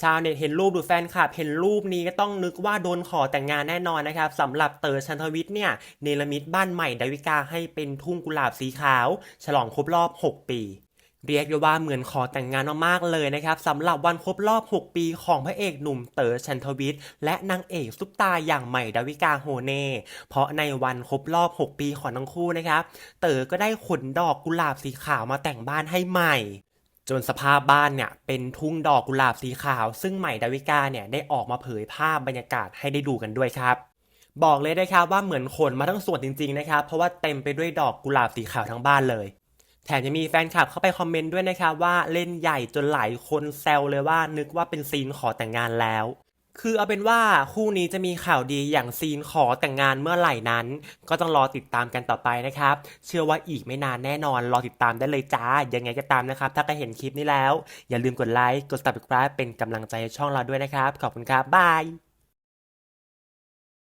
ชาวเน็ตเห็นรูปหรือแฟนคลับเห็นรูปนี้ก็ต้องนึกว่าโดนขอแต่งงานแน่นอนนะครับสำหรับเต๋อชันทวิทย์เนี่ยเนรมิตบ้านใหม่ดาวิกาให้เป็นทุ่งกุหลาบสีขาว ฉลองครบรอบ 6 ปี เรียกได้ว่าเหมือนขอแต่งงานมากๆเลยนะครับสำหรับวันครบรอบ 6 ปีของพระเอกหนุ่มเต๋อชันทวิทย์และนางเอกซุปตาอย่างใหม่ดาวิกาโฮเน่เพราะในวันครบรอบ 6 ปีของทั้งคู่นะครับเต๋อก็ได้ขนดอกกุหลาบสีขาวมาแต่งบ้านให้ใหม่ จนสภาพบ้านเนี่ยเป็นทุ่งดอกกุหลาบสีขาว ซึ่งใหม่ดาวิกาเนี่ยได้ออกมาเผยภาพบรรยากาศให้ได้ดูกันด้วยครับ บอกเลยนะครับว่าเหมือนขนมาทั้งสวนจริงๆนะครับเพราะว่าเต็มไปด้วยดอกกุหลาบสีขาวทั้งบ้านเลย แถมยังมีแฟนคลับเข้าไปคอมเมนต์ด้วยนะครับว่าเล่นใหญ่จนหลายคนแซวเลยว่านึกว่าเป็นซีนขอแต่งงานแล้ว คือเอาเป็นว่าคู่นี้จะมีข่าวดีอย่างซีนขอแต่งงานเมื่อไหร่นั้น ก็ต้องรอติดตามกันต่อไปนะครับ เชื่อว่าอีกไม่นานแน่นอนรอติดตามได้เลยจ้า ยังไงก็ตามนะครับ ถ้าใครเห็นคลิปนี้แล้ว อย่าลืมกดไลค์กด subscribe เป็นกำลังใจให้ช่องเราด้วยนะครับ ขอบคุณครับบาย